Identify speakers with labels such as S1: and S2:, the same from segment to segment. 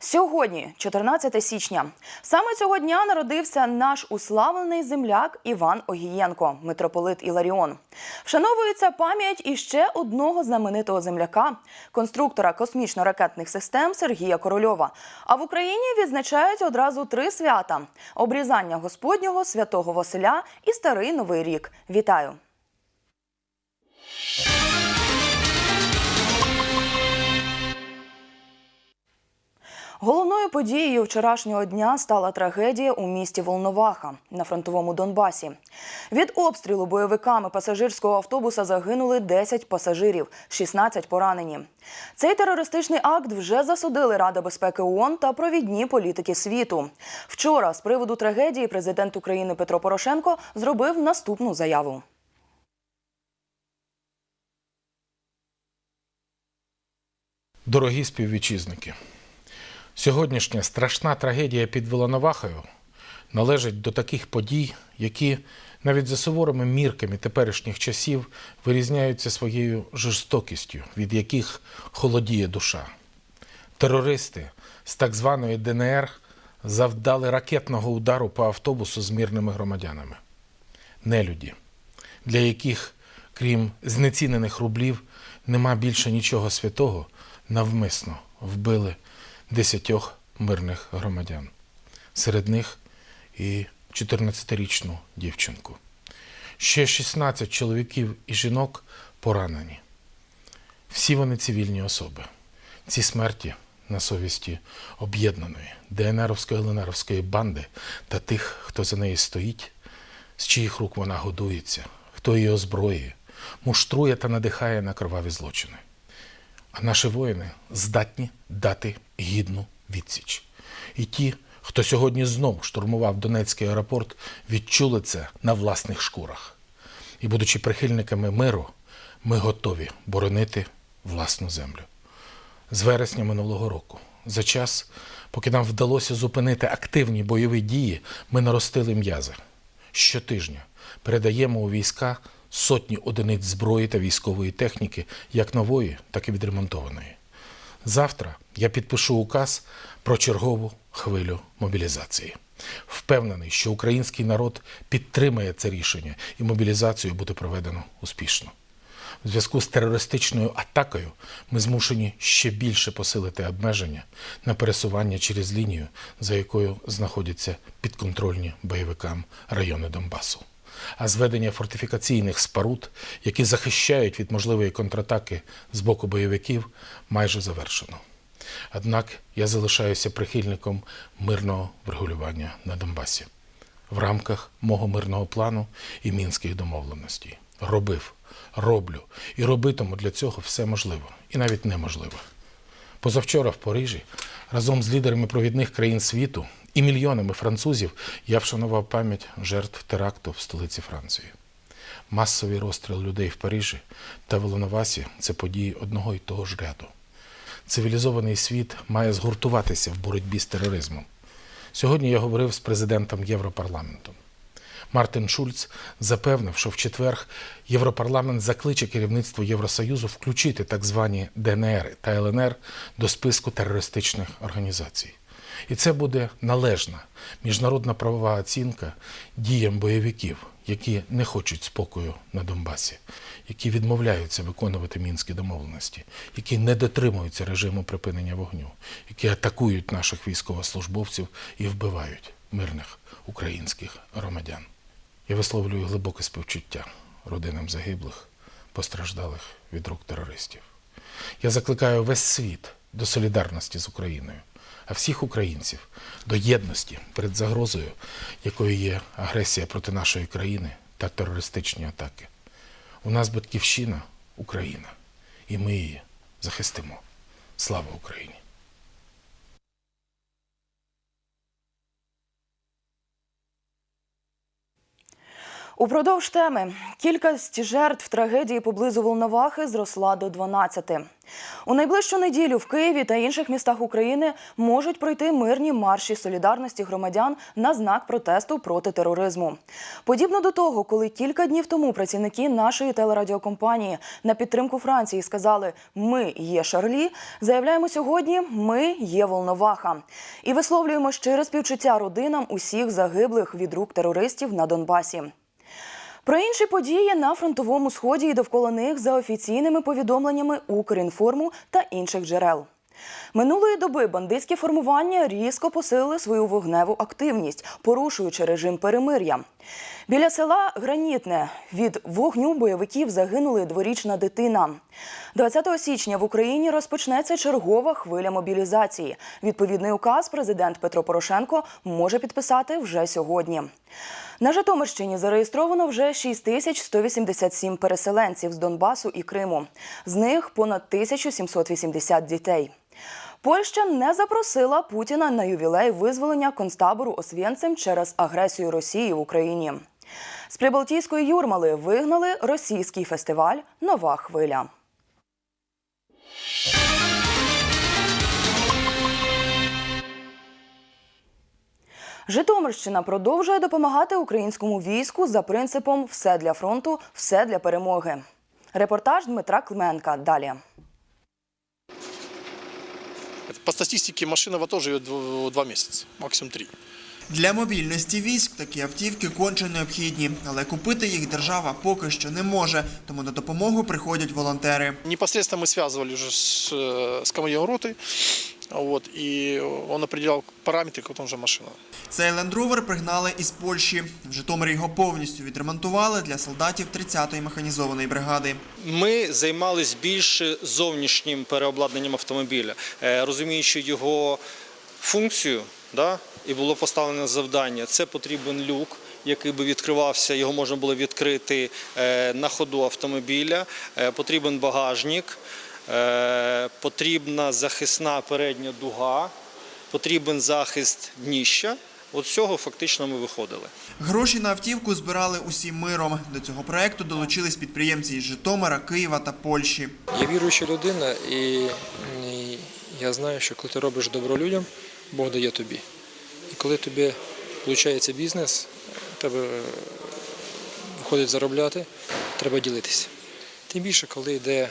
S1: Сьогодні, 14 січня, саме цього дня народився наш уславлений земляк Іван Огієнко, митрополит Іларіон. Вшановується пам'ять іще одного знаменитого земляка, конструктора космічно-ракетних систем Сергія Корольова. А в Україні відзначають одразу три свята: обрізання Господнього, святого Василя і Старий Новий рік. Вітаю! Головною подією вчорашнього дня стала трагедія у місті Волноваха на фронтовому Донбасі. Від обстрілу бойовиками пасажирського автобуса загинули 10 пасажирів, 16 поранені. Цей терористичний акт вже засудили Рада безпеки ООН та провідні політики світу. Вчора з приводу трагедії президент України Петро Порошенко зробив наступну заяву.
S2: Дорогі співвітчизники, сьогоднішня страшна трагедія під Волновахою належить до таких подій, які навіть за суворими мірками теперішніх часів вирізняються своєю жорстокістю, від яких холодіє душа. Терористи з так званої ДНР завдали ракетного удару по автобусу з мирними громадянами. Нелюді, для яких, крім знецінених рублів, нема більше нічого святого, навмисно вбили десятьох мирних громадян. Серед них і 14-річну дівчинку. Ще 16 чоловіків і жінок поранені. Всі вони цивільні особи. Ці смерті на совісті об'єднаної ДНРовської ЛНРовської банди та тих, хто за неї стоїть, з чиїх рук вона годується, хто її озброює, муштрує та надихає на кроваві злочини. А наші воїни здатні дати гідну відсіч. І ті, хто сьогодні знов штурмував Донецький аеропорт, відчули це на власних шкурах. І, будучи прихильниками миру, ми готові боронити власну землю. З вересня минулого року, за час, поки нам вдалося зупинити активні бойові дії, ми наростили м'язи. Щотижня передаємо у війська сотні одиниць зброї та військової техніки, як нової, так і відремонтованої. Завтра я підпишу указ про чергову хвилю мобілізації. Впевнений, що український народ підтримає це рішення і мобілізацію буде проведено успішно. У зв'язку з терористичною атакою ми змушені ще більше посилити обмеження на пересування через лінію, за якою знаходяться підконтрольні бойовикам райони Донбасу. А зведення фортифікаційних споруд, які захищають від можливої контратаки з боку бойовиків, майже завершено. Однак я залишаюся прихильником мирного врегулювання на Донбасі в рамках мого мирного плану і мінських домовленостей. Робив, роблю і робитиму для цього все можливе і навіть неможливе. Позавчора в Парижі разом з лідерами провідних країн світу і мільйонами французів я вшанував пам'ять жертв теракту в столиці Франції. Масовий розстріл людей в Парижі та Волновасі це події одного і того ж ряду. Цивілізований світ має згуртуватися в боротьбі з тероризмом. Сьогодні я говорив з президентом Європарламенту. Мартин Шульц запевнив, що в четвер Європарламент закличе керівництво Євросоюзу включити так звані ДНР та ЛНР до списку терористичних організацій. І це буде належна міжнародна правова оцінка діям бойовиків, які не хочуть спокою на Донбасі, які відмовляються виконувати мінські домовленості, які не дотримуються режиму припинення вогню, які атакують наших військовослужбовців і вбивають мирних українських громадян. Я висловлюю глибоке співчуття родинам загиблих, постраждалих від рук терористів. Я закликаю весь світ до солідарності з Україною, а всіх українців до єдності перед загрозою, якою є агресія проти нашої країни та терористичні атаки. У нас батьківщина Україна, і ми її захистимо. Слава Україні!
S1: Упродовж теми кількість жертв трагедії поблизу Волновахи зросла до 12. У найближчу неділю в Києві та інших містах України можуть пройти мирні марші солідарності громадян на знак протесту проти тероризму. Подібно до того, коли кілька днів тому працівники нашої телерадіокомпанії на підтримку Франції сказали Ми є Шарлі, заявляємо сьогодні Ми є Волноваха і висловлюємо щире співчуття родинам усіх загиблих від рук терористів на Донбасі. Про інші події на фронтовому сході і довкола них за офіційними повідомленнями Укрінформу та інших джерел. Минулої доби бандитські формування різко посилили свою вогневу активність, порушуючи режим перемир'я. Біля села Гранітне від вогню бойовиків загинули дворічна дитина. 20 січня в Україні розпочнеться чергова хвиля мобілізації. Відповідний указ президент Петро Порошенко може підписати вже сьогодні. На Житомирщині зареєстровано вже 6187 переселенців з Донбасу і Криму. З них понад 1780 дітей. Польща не запросила Путіна на ювілей визволення концтабору Освєнцем через агресію Росії в Україні. З Прибалтійської Юрмали вигнали російський фестиваль Нова хвиля. Житомирщина продовжує допомагати українському війську за принципом все для фронту, все для перемоги. Репортаж Дмитра Клименка. Далі.
S3: Это По статистике машина в АТО живет дв- два месяца, максимум три.
S4: Для мобільності військ такі автівки конче необхідні, але купити їх держава поки що не може, тому на допомогу приходять волонтери.
S3: Непосредственно мы связывали уже с, э, с командиром роты, вот, и он определял параметры, как он же машина.
S4: Цей лендровер пригнали із Польщі. В Житомирі його повністю відремонтували для солдатів 30-ї механізованої бригади.
S5: Ми займалися більше зовнішнім переобладнанням автомобіля, Е, розуміючи його функцію, да, і було поставлено завдання. Це потрібен люк, який би відкривався, його можна було відкрити е, на ходу автомобіля. Е, Потрібен багажник, потрібна захисна передня дуга, потрібен захист дніща. От цього фактично ми виходили.
S4: Гроші на автівку збирали усім миром. До цього проекту долучились підприємці із Житомира, Києва та Польщі.
S6: Я віруюча людина, і, я знаю, що коли ти робиш добро людям, Бог дає тобі. І коли тобі виходить бізнес, тебе е, виходить заробляти, треба ділитися. Тим більше, коли йде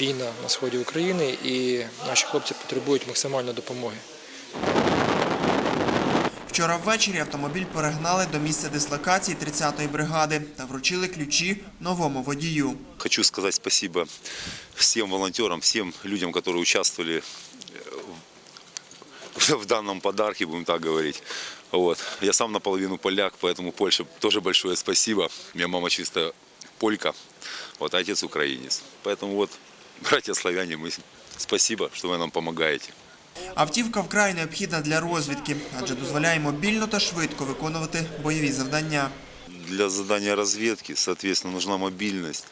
S6: війна на сході України і наші хлопці потребують максимально допомоги.
S4: Вчора ввечері автомобіль перегнали до місця дислокації 30-ї бригади та вручили ключі новому водію.
S7: Хочу сказать спасибо всем волонтерам, всем людям, которые участвовали э, в в данном подарке, будем так говорить. Вот. Я сам наполовину поляк, поэтому Польше тоже большое спасибо. У меня мама чисто полька, вот, а отец украинец. Поэтому вот, братья славяне, мы спасибо, что вы нам помогаете.
S4: Автівка вкрай необхідна для розвідки, адже дозволяє мобільно та швидко виконувати бойові завдання.
S7: Для задания разведки, соответственно, нужна мобильность.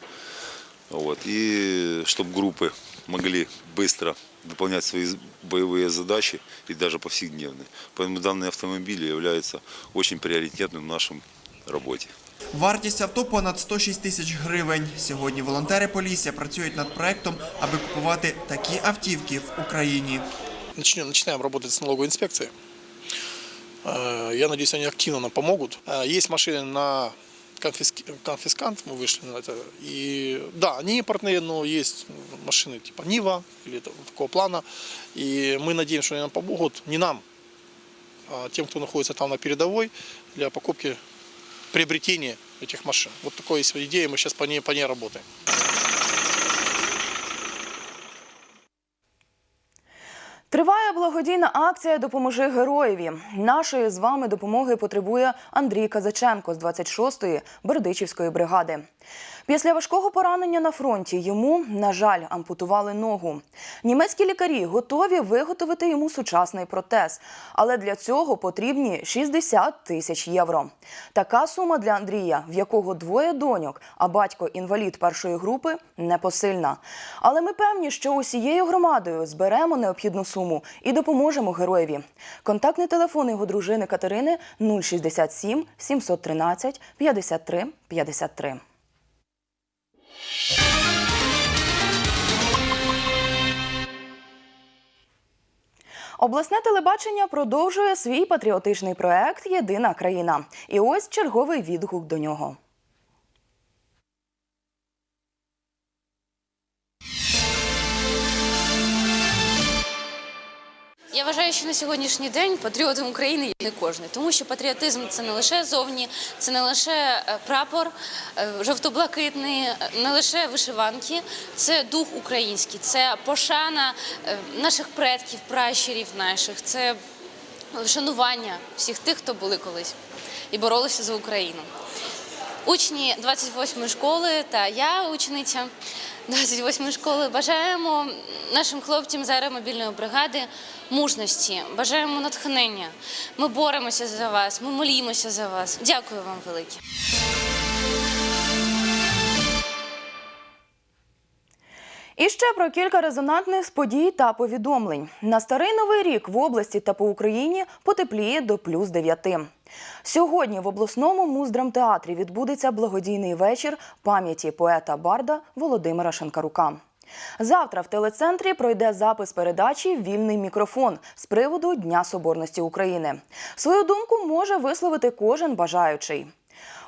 S7: Вот, и чтобы группы могли быстро выполнять свои боевые задачи и даже повседневные. Поэтому данные автомобили являются очень приоритетным в нашем работе.
S4: Вартість авто понад 106 тисяч гривень. Сьогодні волонтери Полісся працюють над проектом, аби купувати такі автівки в Україні.
S3: Начнем, начинаем работать с налоговой инспекцией. Э, Я надеюсь, они активно нам помогут. Э, Есть машины на конфиски- конфискант, мы вышли на это. И да, они импортные, но есть машины типа Нива или там такого плана. И мы надеемся, что они нам помогут, не нам, а тем, кто находится там на передовой, для покупки, приобретения этих машин. Вот такая есть идея, мы сейчас по ней, по ней работаем.
S1: Триває благодійна акція Допоможи героєві. Нашої з вами допомоги потребує Андрій Казаченко з 26-ї Бердичівської бригади. Після важкого поранення на фронті йому, на жаль, ампутували ногу. Німецькі лікарі готові виготовити йому сучасний протез, але для цього потрібні 60 тисяч євро. Така сума для Андрія, в якого двоє доньок, а батько інвалід першої групи, непосильна. Але ми певні, що усією громадою зберемо необхідну суму. Суму і допоможемо героєві. Контактний телефон його дружини Катерини 067 713 53 53. Обласне телебачення продовжує свій патріотичний проект Єдина країна. І ось черговий відгук до нього.
S8: Я вважаю, що на сьогоднішній день патріотом України є не кожен, тому що патріотизм це не лише зовні, це не лише е, прапор е, жовто-блакитний, е, не лише вишиванки, це дух український, це пошана наших предків, пращурів наших, це вшанування всіх тих, хто були колись і боролися за Україну. Учні 28-ї школи та я, учениця 28-ї школи, бажаємо нашим хлопцям з аеромобільної бригади мужності, бажаємо натхнення. Ми боремося за вас, ми молімося за вас. Дякую вам велике.
S1: І ще про кілька резонантних подій та повідомлень. На старий новий рік в області та по Україні потепліє до плюс 9. Сьогодні в обласному муздрамтеатрі відбудеться благодійний вечір пам'яті поета Барда Володимира Шенкарука. Завтра в телецентрі пройде запис передачі Вільний мікрофон з приводу Дня Соборності України. Свою думку може висловити кожен бажаючий.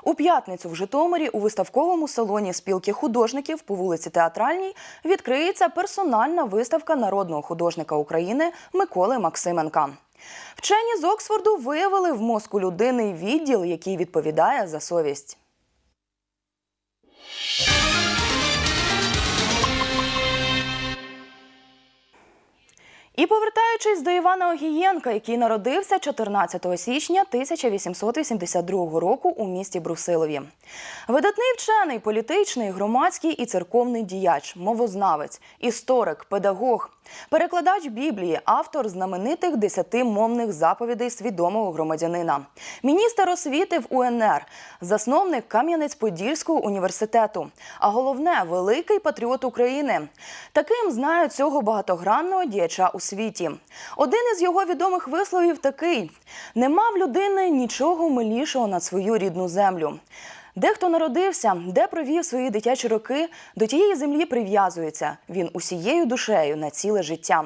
S1: У п'ятницю в Житомирі у виставковому салоні спілки художників по вулиці Театральній відкриється персональна виставка народного художника України Миколи Максименка. Вчені з Оксфорду виявили в мозку людини відділ, який відповідає за совість. І повертаючись до Івана Огієнка, який народився 14 січня 1882 року у місті Брусилові. Видатний вчений, політичний, громадський і церковний діяч, мовознавець, історик, педагог, перекладач Біблії, автор знаменитих десяти мовних заповідей свідомого громадянина, міністр освіти в УНР, засновник Кам'янець-Подільського університету, а головне великий патріот України. Таким знають цього багатогранного діяча у світі. Один із його відомих висловів такий: нема в людини нічого милішого над свою рідну землю. Дехто народився, де провів свої дитячі роки, до тієї землі прив'язується він усією душею на ціле життя.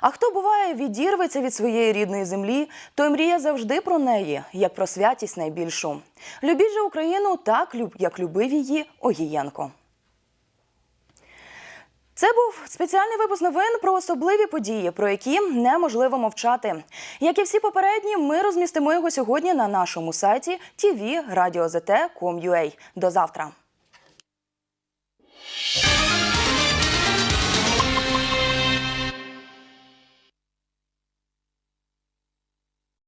S1: А хто буває, відірветься від своєї рідної землі, той мріє завжди про неї, як про святість найбільшу. Любіть же Україну так, як любив її Огієнко. Це був спеціальний випуск новин про особливі події, про які неможливо мовчати. Як і всі попередні, ми розмістимо його сьогодні на нашому сайті tvradiozt.com.ua. До завтра.